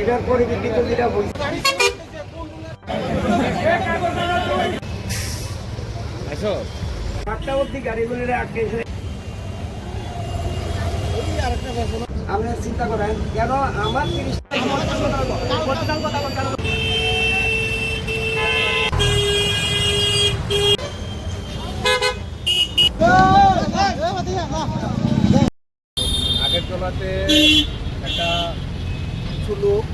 এটার পরিপ্রেক্ষিতে যেটা বলছি আটটা অব্দি গাড়িগুলির আটকেছে আপনি চিন্তা করেন কেন আমার তিরিশ আগের তলাতে একটা কিছু লোক,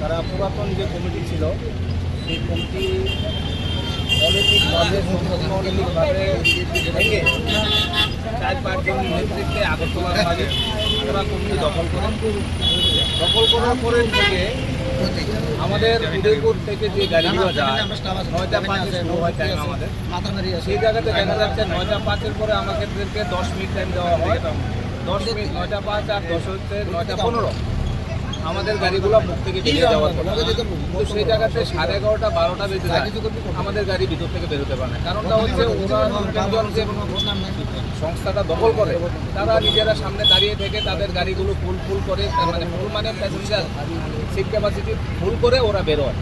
তারা পুরাতন যে কমিটি ছিল, সেই কমিটি অনৈতিকভাবে অনৈতিকভাবে ভেঙে চার পাঁচজন নেতৃত্বে আগরতলার মাঝে ওরা কমিটি দখল করে। দখল করার পরের থেকে আমাদের উদয়পুর থেকে যে গাড়িগুলো যায়, নয়টা পাঁচে টাইম আমাদের? সেই জায়গাতে দেখা যাচ্ছে নয়টা পাঁচের পরে আমাদেরকে দশ মিনিট টাইম দেওয়া হয় দশ মিনিট, নয়টা পাঁচ আর দশ হচ্ছে নয়টা পনেরো। আমাদের গাড়িগুলো মুখ থেকে বেরিয়ে যাওয়ার সেই জায়গাতে সাড়ে এগারোটা, বারোটা বেজে যায়। আমাদের গাড়ি ভিতর থেকে বেরোতে পারে না। কারণটা হচ্ছে ওরা যে সংস্থাটা দখল করে, তারা নিজেরা সামনে দাঁড়িয়ে থেকে তাদের গাড়িগুলো ফুল ফুল করে মানে ফুল মানে প্যাসেঞ্জার সিট ক্যাপাসিটি ফুল করে ওরা বেরোয়।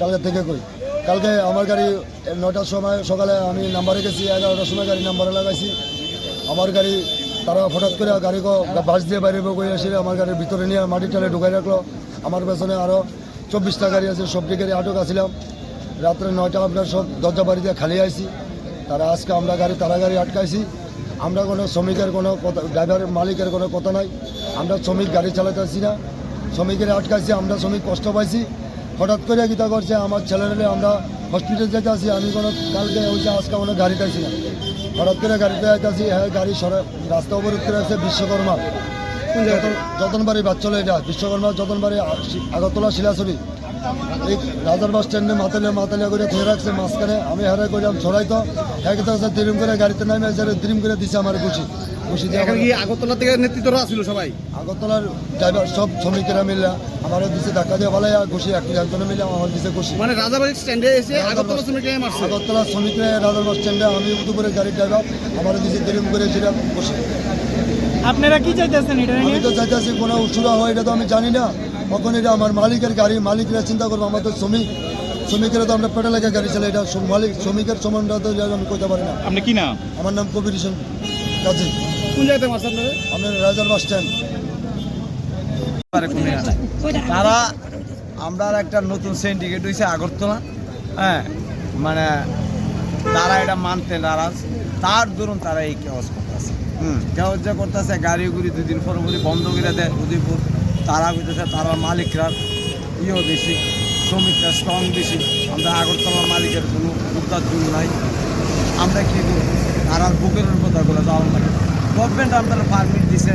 কালকে থেকে কই? কালকে আমার গাড়ি নটার সময় সকালে আমি নাম্বারে গেছি এগারোটার সময় গাড়ি নাম্বারে লাগাইছি। আমার গাড়ি তারা হঠাৎ করে গাড়ি বাস দিয়ে বাইরে বই এসে আমার গাড়ির ভিতরে নিয়ে মাটি টালে ঢুকাই রাখল। আমার পেছনে আরও চব্বিশটা গাড়ি আছে সবটি গাড়ি আটক আসছিলাম রাত্রে নয়টা আপনার সব দরজা বাড়ি দিয়ে খালি আইছি। তারা আজকে আমরা গাড়ি, তারা গাড়ি আটকাইছি। আমরা কোনো শ্রমিকের কোনো কথা ড্রাইভারের মালিকের কোনো কথা নাই। আমরা শ্রমিক গাড়ি চালাতে চালাতেছি না। শ্রমিকের আটকাইছি, আমরা শ্রমিক কষ্ট পাইছি। হঠাৎ করে গীতা করছে আমার ছেলেরা আমরা হসপিটাল যেতে আসি আমি কোনো কালকে হয়েছে আজকে কোনো গাড়িতে আসি না। হঠাৎ করে গাড়িতে আসি হ্যাঁ গাড়ি সরে রাস্তা অবরোধ করে আছে বিশ্বকর্মা। যতন- বাড়ি বাচ্চলে এটা বিশ্বকর্মা যতনবাড়ি বাড়ি আগরতলা শিলাছড়ি। এই রাজার বাস স্ট্যান্ডে মাতালে মাতালে করে ধরে রাখছে মাঝখানে আমি হারে করলাম ছড়াই তো। এক আছে দিরিম করে গাড়িতে নামে এসে দিরিম করে দিছে আমার খুশি খুশি দিয়ে এখন কি আগরতলা থেকে নেতৃত্বরা ছিল সবাই? আগরতলার ড্রাইভার সব শ্রমিকেরা মিলে আমারও দিছে ধাক্কা দিয়ে একজনে মিলে আমার দিছে খুশি মানে রাজাবাড়ি স্ট্যান্ডে এসে আগরতলা শ্রমিক মারছে? আগরতলা শ্রমিকরা রাজার বাস স্ট্যান্ডে আমি গাড়ির ড্রাইভার আমারও দিছে দিরিম করে সেটা আপনারা কি চাইতেছেন এটা আমি তো চাইতেছি কোনো উসুরা হয় এটা তো আমি জানি না। কখন এটা আমার মালিকের গাড়ি মালিকরা চিন্তা করব আমাদের শ্রমিক শ্রমিকেরা তো আমরা পেটে লেগে গাড়ি চালাই এটা মালিক শ্রমিকের সম্বন্ধে তো আমি করতে পারি না। আপনি কি না আমার নাম কবির হোসেন কাজী। কোন জায়গাতে আপনার রাজার বাস স্ট্যান্ড। তারা আমরা একটা নতুন সিন্ডিকেট হয়েছে আগরতলা হ্যাঁ মানে তারা এটা মানতে নারাজ। তার দরুন তারা এই কেওয়াজ করতেছে। হুম কেওয়াজ যে করতেছে গাড়ি গুড়ি দুদিন পর বন্ধ করে দেয় উদয়পুর। তারা কইতেছে তারা মালিকরা ইয়েও বেশি, শ্রমিকরা স্ট্রং বেশি। আমরা আগরতলার মালিকের কোনো উদ্ধার জন্য নাই। আমরা কি করি তারা বুকের কথাগুলো যাওয়ার লাগে গভর্নমেন্ট আমাদের পারমিট দিছে।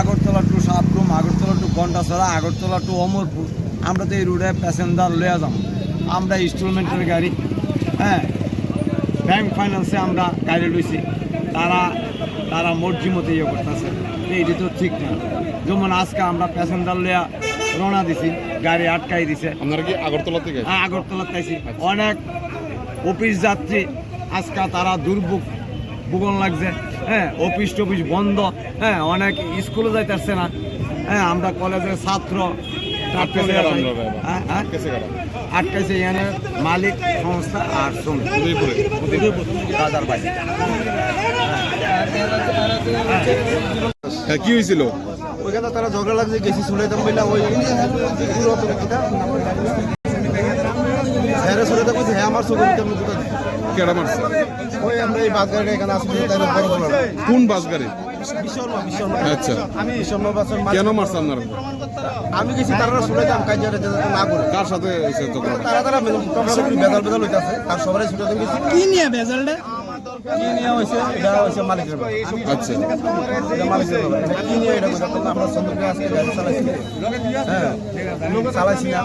Agartala to Sabroom Agartala to Gandacherra, Agartala to Amarpur. আমরা তো এই রোডে প্যাসেঞ্জার লয়ে যাব। আমরা ইনস্টলমেন্টের গাড়ি হ্যাঁ ব্যাংক ফাইন্যান্সে আমরা গাড়ি লইছি। তারা তারা মর্জি মতো ইয়ে করতেছে। এইটি তো ঠিক না। যেমন আজকে আমরা প্যাসেঞ্জার লইয়া রওনা দিছি গাড়ি আটকাই দিছে। আপনারা কি আগরতলা থেকে? হ্যাঁ আগরতলা তাইছি অনেক অফিস যাত্রী আজকে তারা দুর্ভোগ ভূগোল লাগছে। হ্যাঁ অফিস টফিস বন্ধ। হ্যাঁ অনেক স্কুলে যাইতেছে না। হ্যাঁ আমরা কলেজের ছাত্র। আটকাইছে হ্যাঁ, হ্যাঁ? আটকাইছে এখানে মালিক সংস্থা আর শ্রমিক। হ্যাঁ কি হয়েছিল? ওইখানে তারা ঝগড়া লাগছে গেছি চলে দাম বললা ওই পুরাতন কিটা হ্যাঁ চলে দাম হ্যাঁ আমার চোখে আমি দুটো কেডা মারছে? ওই আমরা এই বাস গাড়ি এখানে আসছি তাই বড় বড় কোন বাস গাড়ি বিশ্বকর্মা বিশ্বকর্মা আচ্ছা বিশ্বকর্মা বাসের কেন মারছে আপনার? আমি গেছি তারা চলে দাম কাজ না করে। কার সাথে তারা তারা তোমরা বেদাল বেদাল হইতাছে তার সবাই ছুটে গেছি। কি নিয়ে ভেজালটা কি নিয়ে হয়েছে এটা হয়েছে মালিকের আচ্ছা। এটা মালিকের এটা কি নিয়ে এটা কথা আমরা চন্দ্রকে আজকে গাড়ি চালাইছি। হ্যাঁ চালাইছি না।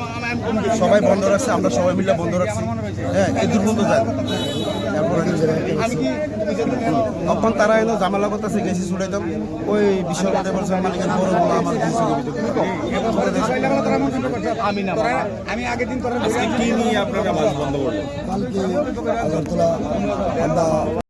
সবাই বন্ধ রাখছে আমরা সবাই মিলে বন্ধ রাখছি। হ্যাঁ এই দূর পর্যন্ত যায়। তখন তারা এলো ঝামেলা করতেছে গেছি ছুটাইতাম ওই বিশ্বকাপে বলছে মালিকের বড় বড় আমার আমি আগের দিন কি নিয়ে আপনারা বন্ধ করলেন? কালকে আগরতলা আমরা